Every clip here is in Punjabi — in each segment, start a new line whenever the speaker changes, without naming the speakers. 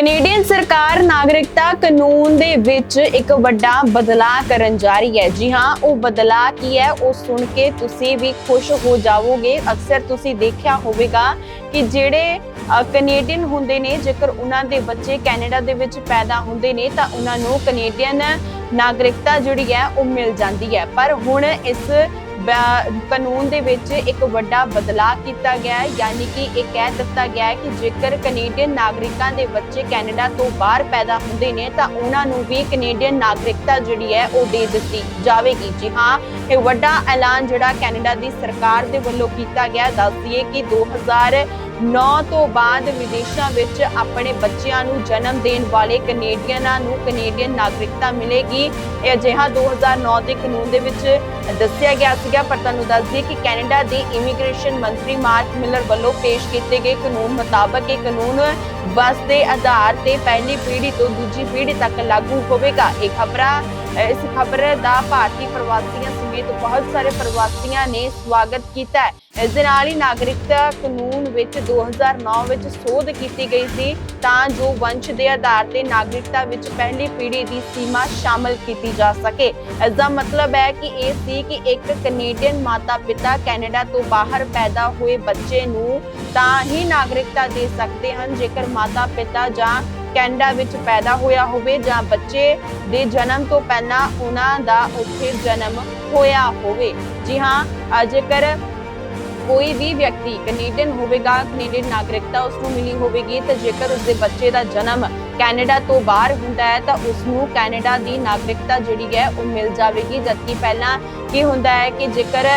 ਕੈਨੇਡੀਅਨ ਸਰਕਾਰ ਨਾਗਰਿਕਤਾ ਕਾਨੂੰਨ ਦੇ ਵਿੱਚ ਇੱਕ ਵੱਡਾ ਬਦਲਾਅ ਕਰਨ ਜਾ ਰਹੀ ਹੈ। ਜੀ ਹਾਂ ਉਹ ਬਦਲਾਅ ਕੀ ਹੈ? ਉਹ ਸੁਣ ਕੇ ਤੁਸੀਂ ਵੀ ਖੁਸ਼ ਹੋ ਜਾਵੋਗੇ। ਅਕਸਰ ਤੁਸੀਂ ਦੇਖਿਆ ਹੋਵੇਗਾ ਕਿ ਜਿਹੜੇ ਅ, ਕੈਨੇਡੀਅਨ ਹੁੰਦੇ ਨੇ ਜੇਕਰ ਉਹਨਾਂ ਦੇ ਬੱਚੇ ਕੈਨੇਡਾ ਦੇ ਵਿੱਚ ਪੈਦਾ ਹੁੰਦੇ ਨੇ ਤਾਂ ਉਹਨਾਂ ਨੂੰ ਕੈਨੇਡੀਅਨ ਨਾਗਰਿਕਤਾ ਜਿਹੜੀ ਹੈ ਉਹ ਮਿਲ ਜਾਂਦੀ ਹੈ। ਪਰ ਹੁਣ ਇਸ ਕਾਨੂੰਨ ਦੇ ਵਿੱਚ ਇੱਕ ਵੱਡਾ ਬਦਲਾਅ ਕੀਤਾ ਗਿਆ ਹੈ, ਯਾਨੀ ਕਿ ਇਹ ਕਹਿ ਦਿੱਤਾ ਗਿਆ ਹੈ ਕਿ ਜੇਕਰ ਕੈਨੇਡੀਅਨ ਨਾਗਰਿਕਾਂ ਦੇ ਬੱਚੇ ਕੈਨੇਡਾ ਤੋਂ ਬਾਹਰ ਪੈਦਾ ਹੁੰਦੇ ਨੇ, ਤਾਂ ਉਹਨਾਂ ਨੂੰ ਵੀ ਕੈਨੇਡੀਅਨ ਨਾਗਰਿਕਤਾ ਜਿਹੜੀ ਹੈ, ਉਹ ਦੇ ਦਿੱਤੀ ਜਾਵੇਗੀ ਜੀ ਹਾਂ, ਇਹ ਵੱਡਾ ਐਲਾਨ ਜਿਹੜਾ ਕੈਨੇਡਾ ਦੀ ਸਰਕਾਰ ਦੇ ਵੱਲੋਂ ਕੀਤਾ ਗਿਆ ਹੈ। ਦੱਸ ਦਈਏ ਕਿ 2009 ਤੋਂ ਬਾਅਦ ਵਿਦੇਸ਼ਾਂ ਵਿੱਚ ਆਪਣੇ ਬੱਚਿਆਂ ਨੂੰ ਜਨਮ ਦੇਣ ਵਾਲੇ ਕੈਨੇਡੀਅਨਾਂ ਨੂੰ ਕੈਨੇਡੀਅਨ ਨਾਗਰਿਕਤਾ ਮਿਲੇਗੀ। ਇਹ ਅਜਿਹਾ 2009 ਦੇ ਕਾਨੂੰਨ ਦੇ ਵਿੱਚ ਦੱਸਿਆ ਗਿਆ ਸੀਗਾ, ਪਰ ਤੁਹਾਨੂੰ ਦੱਸ ਦਈਏ ਕਿ ਕੈਨੇਡਾ ਦੇ ਇਮੀਗ੍ਰੇਸ਼ਨ ਮੰਤਰੀ ਮਾਰਕ ਮਿਲਰ ਵੱਲੋਂ ਪੇਸ਼ ਕੀਤੇ ਗਏ ਕਾਨੂੰਨ ਮੁਤਾਬਕ ਇਹ ਕਾਨੂੰਨ ਬਸ ਦੇ ਆਧਾਰ ਤੇ ਪਹਿਲੀ ਪੀੜ੍ਹੀ ਤੋਂ ਦੂਜੀ ਪੀੜ੍ਹੀ ਤੱਕ ਲਾਗੂ ਹੋਵੇਗਾ। ਇਹ ਖਬਰਾਂ ਇਸ ਖਬਰ ਦਾ ਭਾਰਤੀ ਪ੍ਰਵਾਸੀਆਂ ਸਮੇਤ ਬਹੁਤ ਸਾਰੇ ਪ੍ਰਵਾਸੀਆਂ ਨੇ ਸਵਾਗਤ ਕੀਤਾ ਹੈ। ਇਸ ਦੇ ਨਾਲ ਹੀ ਨਾਗਰਿਕਤਾ ਕਾਨੂੰਨ ਵਿੱਚ 2009 ਵਿੱਚ ਸੋਧ ਕੀਤੀ ਗਈ ਸੀ, ਤਾਂ ਜੋ ਵੰਸ਼ ਦੇ ਆਧਾਰ ਤੇ ਨਾਗਰਿਕਤਾ ਵਿੱਚ ਪਹਿਲੀ ਪੀੜ੍ਹੀ ਦੀ ਸੀਮਾ ਸ਼ਾਮਲ ਕੀਤੀ ਜਾ ਸਕੇ। ਇਸ ਦਾ ਮਤਲਬ ਹੈ ਕਿ ਇਹ ਸੀ ਕਿ ਇੱਕ ਕੈਨੇਡੀਅਨ ਮਾਤਾ-ਪਿਤਾ ਕੈਨੇਡਾ ਤੋਂ ਬਾਹਰ ਪੈਦਾ ਹੋਏ ਬੱਚੇ ਨੂੰ ਤਾਂ ਹੀ ਨਾਗਰਿਕਤਾ ਦੇ ਸਕਦੇ ਹਨ, ਜੇਕਰ ਮਾਤਾ-ਪਿਤਾ ਜਾਂ ਕੈਨੇਡਾ ਵਿੱਚ ਪੈਦਾ ਹੋਇਆ ਹੋਵੇ ਜਾਂ ਬੱਚੇ ਦੇ ਜਨਮ ਤੋਂ ਪਹਿਲਾਂ ਉਹਨਾਂ ਦਾ ਉੱਥੇ ਜਨਮ ਹੋਇਆ ਹੋਵੇ। ਜੀ ਹਾਂ ਜੇਕਰ ਕੋਈ ਵੀ ਵਿਅਕਤੀ ਕੈਨੇਡੀਅਨ ਹੋਵੇਗਾ ਕੈਨੇਡੀਅਨ ਨਾਗਰਿਕਤਾ ਉਸ ਨੂੰ ਮਿਲੀ ਹੋਵੇਗੀ ਤੇ ਜੇਕਰ ਉਸ ਦੇ ਬੱਚੇ ਦਾ ਜਨਮ ਕੈਨੇਡਾ ਤੋਂ ਬਾਹਰ ਹੁੰਦਾ ਹੈ, ਤਾਂ ਉਸ ਨੂੰ ਕੈਨੇਡਾ ਦੀ ਨਾਗਰਿਕਤਾ ਜਿਹੜੀ ਹੈ ਉਹ ਮਿਲ ਜਾਵੇਗੀ, ਜਦਕਿ ਪਹਿਲਾਂ ਕੀ ਹੁੰਦਾ ਹੈ ਕਿ ਜੇਕਰ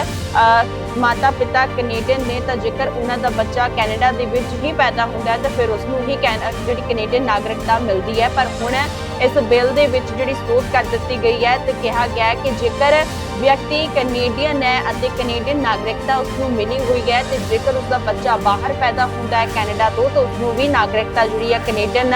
ਮਾਤਾ ਪਿਤਾ ਕੈਨੇਡੀਅਨ ਨੇ, ਤਾਂ ਜੇਕਰ ਉਹਨਾਂ ਦਾ ਬੱਚਾ ਕੈਨੇਡਾ ਦੇ ਵਿੱਚ ਹੀ ਪੈਦਾ ਹੁੰਦਾ ਹੈ, ਤਾਂ ਫਿਰ ਉਸ ਨੂੰ ਹੀ ਕੈਨ- ਜਿਹੜੀ ਕੈਨੇਡੀਅਨ ਨਾਗਰਿਕਤਾ ਮਿਲਦੀ ਹੈ। ਪਰ ਹੁਣ ਇਸ ਬਿੱਲ ਦੇ ਵਿੱਚ ਜਿਹੜੀ ਸੋਧ ਕਰ ਦਿੱਤੀ ਗਈ ਹੈ, ਤੇ ਕਿਹਾ ਗਿਆ ਹੈ ਕਿ ਜੇਕਰ ਵਿਅਕਤੀ ਕੈਨੇਡੀਅਨ ਹੈ ਅਤੇ ਕੈਨੇਡੀਅਨ ਨਾਗਰਿਕਤਾ ਉਸ ਨੂੰ ਮਿਲੀ ਹੋਈ ਹੈ ਤੇ ਜੇਕਰ ਉਸ ਦਾ ਬੱਚਾ ਬਾਹਰ ਪੈਦਾ ਹੁੰਦਾ ਹੈ ਕੈਨੇਡਾ ਤੋਂ, ਤਾਂ ਉਸ ਨੂੰ ਵੀ ਨਾਗਰਿਕਤਾ ਜਿਹੜੀ ਹੈ ਕੈਨੇਡੀਅਨ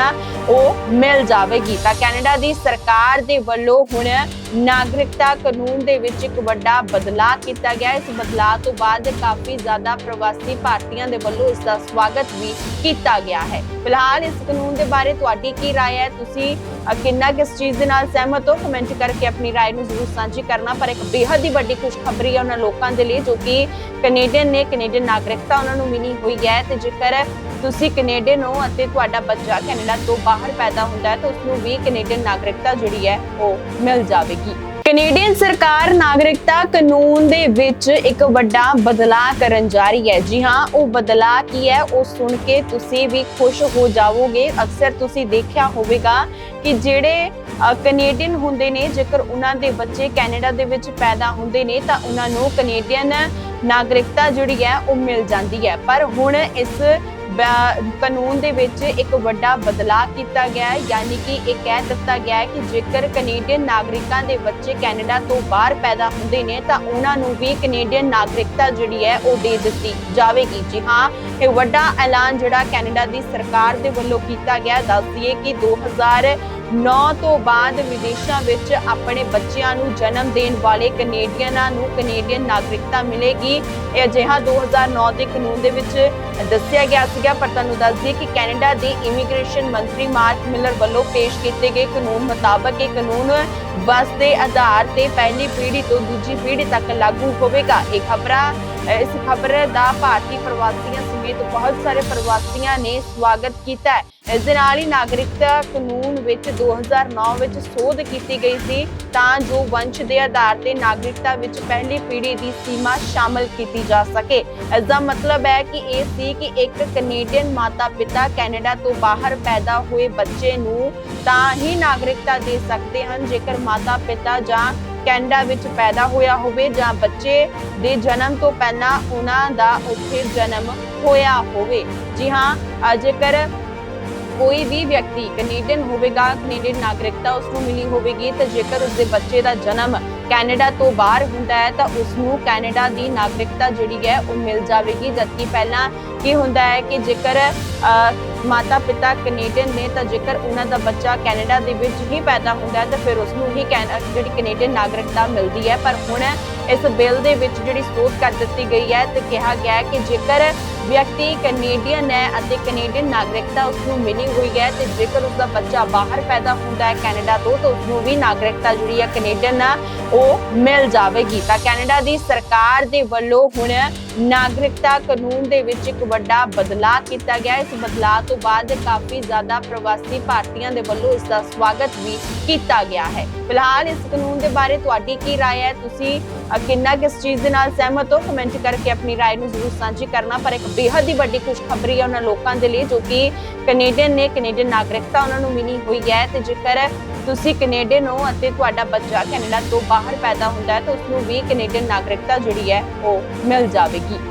ਉਹ ਮਿਲ ਜਾਵੇਗੀ। ਤਾਂ ਕੈਨੇਡਾ ਦੀ ਸਰਕਾਰ ਦੇ ਵੱਲੋਂ ਹੁਣ ਨਾਗਰਿਕਤਾ ਕਾਨੂੰਨ ਦੇ ਵਿੱਚ ਇੱਕ ਵੱਡਾ ਬਦਲਾਅ ਕੀਤਾ ਗਿਆ ਹੈ। ਇਸ ਬਦਲਾਅ ਤੋਂ ਬਾਅਦ ਕਾਫੀ ਜ਼ਿਆਦਾ ਪ੍ਰਵਾਸੀ ਭਾਰਤੀਆਂ ਦੇ ਵੱਲੋਂ ਇਸ ਦਾ ਸਵਾਗਤ ਵੀ ਕੀਤਾ ਗਿਆ ਹੈ ਫਿਲਹਾਲ ਇਸ ਕਾਨੂੰਨ ਦੇ ਬਾਰੇ ਤੁਹਾਡੀ ਕੀ رائے ਹੈ ਤੁਸੀਂ ਅ, ਕਿੰਨਾ ਕਿਸ ਚੀਜ਼ ਦੇ ਨਾਲ ਸਹਿਮਤ ਹੋ ਕਮੈਂਟ ਕਰਕੇ ਆਪਣੀ رائے ਨੂੰ ਜ਼ਰੂਰ ਸਾਂਝੀ ਕਰਨਾ ਪਰ ਇੱਕ ਬੇਹੱਦ ਹੀ ਵੱਡੀ ਖੁਸ਼ਖਬਰੀ ਹੈ ਉਹਨਾਂ ਲੋਕਾਂ ਦੇ ਲਈ ਜੋ ਕਿ ਕੈਨੇਡੀਅਨ ਨੇ ਕੈਨੇਡੀਅਨ ਨਾਗਰਿਕਤਾ ਉਹਨਾਂ ਨੂੰ ਮਿਲੀ ਹੋਈ ਹੈ ਤੇ ਜੇਕਰ ਤੁਸੀਂ ਕੈਨੇਡੀਅਨ ਹੋ ਅਤੇ ਤੁਹਾਡਾ ਬੱਚਾ ਕੈਨੇਡਾ ਤੋਂ ਬਾਹਰ ਪੈਦਾ ਹੁੰਦਾ ਹੈ, ਤਾਂ ਉਸ ਨੂੰ ਵੀ ਕੈਨੇਡੀਅਨ ਨਾਗਰਿਕਤਾ ਜਿਹੜੀ ਹੈ, ਉਹ ਮਿਲ ਜਾਵੇਗੀ। ਕੈਨੇਡੀਅਨ ਸਰਕਾਰ ਨਾਗਰਿਕਤਾ ਕਾਨੂੰਨ ਦੇ ਵਿੱਚ ਇੱਕ ਵੱਡਾ ਬਦਲਾਅ ਕਰਨ ਜਾ ਰਹੀ ਹੈ। ਜੀ ਹਾਂ, ਉਹ ਬਦਲਾਅ ਕੀ ਹੈ, ਉਹ ਸੁਣ ਕੇ ਤੁਸੀਂ ਵੀ ਖੁਸ਼ ਹੋ ਜਾਵੋਗੇ। ਅਕਸਰ ਤੁਸੀਂ ਦੇਖਿਆ ਹੋਵੇਗਾ ਕਿ ਜਿਹੜੇ ਕੈਨੇਡੀਅਨ ਹੁੰਦੇ ਨੇ, ਜੇਕਰ ਉਹਨਾਂ ਦੇ ਬੱਚੇ ਕੈਨੇਡਾ ਦੇ ਵਿੱਚ ਪੈਦਾ ਹੁੰਦੇ ਨੇ, ਤਾਂ ਉਹਨਾਂ ਨੂੰ ਕੈਨੇਡੀਅਨ ਨਾਗਰਿਕਤਾ ਜਿਹੜੀ ਹੈ, ਉਹ ਮਿਲ ਜਾਂਦੀ ਹੈ। ਪਰ ਹੁਣ ਇਸ ਕਾਨੂੰਨ ਦੇ ਵਿੱਚ ਇੱਕ ਵੱਡਾ ਬਦਲਾਅ ਕੀਤਾ ਗਿਆ ਹੈ ਯਾਨੀ ਕਿ ਇਹ ਕਹਿ ਦਿੱਤਾ ਗਿਆ ਹੈ ਕਿ ਜੇਕਰ ਕੈਨੇਡੀਅਨ ਨਾਗਰਿਕਾਂ ਦੇ ਬੱਚੇ ਕੈਨੇਡਾ ਤੋਂ ਬਾਹਰ ਪੈਦਾ ਹੁੰਦੇ ਨੇ, ਤਾਂ ਉਹਨਾਂ ਨੂੰ ਵੀ ਕੈਨੇਡੀਅਨ ਨਾਗਰਿਕਤਾ ਜਿਹੜੀ ਹੈ ਉਹ ਦੇ ਦਿੱਤੀ ਜਾਵੇਗੀ ਜੀ ਹਾਂ, ਇਹ ਵੱਡਾ ਐਲਾਨ ਜਿਹੜਾ ਕੈਨੇਡਾ ਦੀ ਸਰਕਾਰ ਦੇ ਵੱਲੋਂ ਕੀਤਾ ਗਿਆ ਹੈ। ਦੱਸ ਦਈਏ ਕਿ 2009 ਤੋਂ ਬਾਅਦ ਵਿਦੇਸ਼ਾਂ ਵਿੱਚ ਆਪਣੇ ਬੱਚਿਆਂ ਨੂੰ ਜਨਮ ਦੇਣ ਵਾਲੇ ਕੈਨੇਡੀਅਨਾਂ ਨੂੰ ਕੈਨੇਡੀਅਨ ਨਾਗਰਿਕਤਾ ਮਿਲੇਗੀ। ਇਹ ਅਜਿਹਾ 2009 ਦੇ ਕਾਨੂੰਨ ਦੇ ਵਿੱਚ ਦੱਸਿਆ ਗਿਆ ਸੀਗਾ, ਪਰ ਤੁਹਾਨੂੰ ਦੱਸ ਦਈਏ ਕਿ ਕੈਨੇਡਾ ਦੇ ਇਮੀਗ੍ਰੇਸ਼ਨ ਮੰਤਰੀ ਮਾਰਕ ਮਿਲਰ ਵੱਲੋਂ ਪੇਸ਼ ਕੀਤੇ ਗਏ ਕਾਨੂੰਨ ਮੁਤਾਬਕ ਇਹ ਕਾਨੂੰਨ ਬਸ ਦੇ ਆਧਾਰ ਤੇ ਪਹਿਲੀ ਪੀੜ੍ਹੀ ਤੋਂ ਦੂਜੀ ਪੀੜ੍ਹੀ ਤੱਕ ਲਾਗੂ ਹੋਵੇਗਾ। ਇਹ ਖਬਰਾਂ, ਇਸ ਖਬਰ ਦਾ ਭਾਰਤੀ ਪ੍ਰਵਾਸੀਆਂ ਸਮੇਤ ਬਹੁਤ ਸਾਰੇ ਪ੍ਰਵਾਸੀਆਂ ਨੇ ਸਵਾਗਤ ਕੀਤਾ ਹੈ। ਇਸ ਦੇ ਨਾਲ ਹੀ ਨਾਗਰਿਕਤਾ ਕਾਨੂੰਨ ਵਿੱਚ 2009 ਵਿੱਚ ਸੋਧ ਕੀਤੀ ਗਈ ਸੀ, ਤਾਂ ਜੋ ਵੰਸ਼ ਦੇ ਆਧਾਰ ਤੇ ਨਾਗਰਿਕਤਾ ਵਿੱਚ ਪਹਿਲੀ ਪੀੜ੍ਹੀ ਦੀ ਸੀਮਾ ਸ਼ਾਮਲ ਕੀਤੀ ਜਾ ਸਕੇ। ਇਸ ਦਾ ਮਤਲਬ ਹੈ ਕਿ ਇਹ ਸੀ ਕਿ ਇੱਕ ਕੈਨੇਡੀਅਨ ਮਾਤਾ-ਪਿਤਾ ਕੈਨੇਡਾ ਤੋਂ ਬਾਹਰ ਪੈਦਾ ਹੋਏ ਬੱਚੇ ਨੂੰ ਤਾਂ ਹੀ ਨਾਗਰਿਕਤਾ ਦੇ ਸਕਦੇ ਹਨ, ਜੇਕਰ ਮਾਤਾ-ਪਿਤਾ ਜਾਂ ਕੈਨੇਡਾ ਵਿੱਚ ਪੈਦਾ ਹੋਇਆ ਹੋਵੇ ਜਾਂ ਬੱਚੇ ਦੇ ਜਨਮ ਤੋਂ ਪਹਿਲਾਂ ਉਹਨਾਂ ਦਾ ਉੱਥੇ ਜਨਮ ਹੋਇਆ ਹੋਵੇ। ਜੀ ਹਾਂ ਜੇਕਰ ਕੋਈ ਵੀ ਵਿਅਕਤੀ ਕੈਨੇਡੀਅਨ ਹੋਵੇਗਾ, ਕੈਨੇਡੀਅਨ ਨਾਗਰਿਕਤਾ ਉਸ ਨੂੰ ਮਿਲੀ ਹੋਵੇਗੀ, ਤੇ ਜੇਕਰ ਉਸ ਦੇ ਬੱਚੇ ਦਾ ਜਨਮ ਕੈਨੇਡਾ ਤੋਂ ਬਾਹਰ ਹੁੰਦਾ ਹੈ, ਤਾਂ ਉਸ ਨੂੰ ਕੈਨੇਡਾ ਦੀ ਨਾਗਰਿਕਤਾ ਜਿਹੜੀ ਹੈ ਉਹ ਮਿਲ ਜਾਵੇਗੀ। ਜਦਕਿ ਪਹਿਲਾਂ ਕੀ ਹੁੰਦਾ ਹੈ ਕਿ ਜੇਕਰ ਮਾਤਾ ਪਿਤਾ ਕੈਨੇਡੀਅਨ ਨੇ, ਤਾਂ ਜੇਕਰ ਉਹਨਾਂ ਦਾ ਬੱਚਾ ਕੈਨੇਡਾ ਦੇ ਵਿੱਚ ਹੀ ਪੈਦਾ ਹੁੰਦਾ ਹੈ, ਤਾਂ ਫਿਰ ਉਸ ਨੂੰ ਹੀ ਕੈਨ- ਜਿਹੜੀ ਕੈਨੇਡੀਅਨ ਨਾਗਰਿਕਤਾ ਮਿਲਦੀ ਹੈ। ਪਰ ਹੁਣ ਇਸ ਬਿੱਲ ਦੇ ਵਿੱਚ ਜਿਹੜੀ ਸੋਧ ਕਰ ਦਿੱਤੀ ਗਈ ਹੈ, ਤੇ ਕਿਹਾ ਗਿਆ ਹੈ ਕਿ ਜੇਕਰ ਵਿਅਕਤੀ ਕੈਨੇਡੀਅਨ ਹੈ ਅਤੇ ਕੈਨੇਡੀਅਨ ਨਾਗਰਿਕਤਾ ਉਸ ਨੂੰ ਮਿਲੀ ਹੋਈ ਹੈ ਤੇ ਜੇਕਰ ਉਸ ਦਾ ਬੱਚਾ ਬਾਹਰ ਪੈਦਾ ਹੁੰਦਾ ਹੈ ਕੈਨੇਡਾ ਤੋਂ, ਤਾਂ ਉਸ ਨੂੰ ਵੀ ਨਾਗਰਿਕਤਾ ਜਿਹੜੀ ਹੈ ਕੈਨੇਡੀਅਨ ਉਹ ਮਿਲ ਜਾਵੇਗੀ। ਤਾਂ ਕੈਨੇਡਾ ਦੀ ਸਰਕਾਰ ਦੇ ਵੱਲੋਂ ਹੁਣ ਨਾਗਰਿਕਤਾ ਕਾਨੂੰਨ ਦੇ ਵਿੱਚ ਇੱਕ ਵੱਡਾ ਬਦਲਾਅ ਕੀਤਾ ਗਿਆ ਹੈ। ਇਸ ਬਦਲਾਅ ਤੋਂ ਬਾਅਦ ਕਾਫੀ ਜ਼ਿਆਦਾ ਪ੍ਰਵਾਸੀ ਭਾਰਤੀਆਂ ਦੇ ਵੱਲੋਂ ਇਸ ਦਾ ਸਵਾਗਤ ਵੀ ਕੀਤਾ ਗਿਆ ਹੈ ਫਿਲਹਾਲ ਇਸ ਕਾਨੂੰਨ ਦੇ ਬਾਰੇ ਤੁਹਾਡੀ ਕੀ رائے ਹੈ ਤੁਸੀਂ ਅ, ਕਿੰਨਾ ਕਿਸ ਚੀਜ਼ ਦੇ ਨਾਲ ਸਹਿਮਤ ਹੋ ਕਮੈਂਟ ਕਰਕੇ ਆਪਣੀ رائے ਨੂੰ ਜ਼ਰੂਰ ਸਾਂਝੀ ਕਰਨਾ ਪਰ ਇੱਕ ਬੇਹੱਦ ਹੀ ਵੱਡੀ ਖੁਸ਼ਖਬਰੀ ਹੈ ਉਹਨਾਂ ਲੋਕਾਂ ਦੇ ਲਈ ਜੋ ਕਿ ਕੈਨੇਡੀਅਨ ਨੇ ਕੈਨੇਡੀਅਨ ਨਾਗਰਿਕਤਾ ਉਹਨਾਂ ਨੂੰ ਮਿਲੀ ਹੋਈ ਹੈ ਤੇ ਜੇਕਰ ਤੁਸੀਂ ਕੈਨੇਡੀਅਨ ਹੋ ਅਤੇ ਤੁਹਾਡਾ ਬੱਚਾ ਕੈਨੇਡਾ ਤੋਂ ਬਾਹਰ ਪੈਦਾ ਹੁੰਦਾ ਹੈ ਤਾਂ ਉਸ ਨੂੰ ਵੀ ਕੈਨੇਡੀਅਨ ਨਾਗਰਿਕਤਾ ਜਿਹੜੀ ਹੈ ਉਹ ਮਿਲ ਜਾਵੇਗੀ は。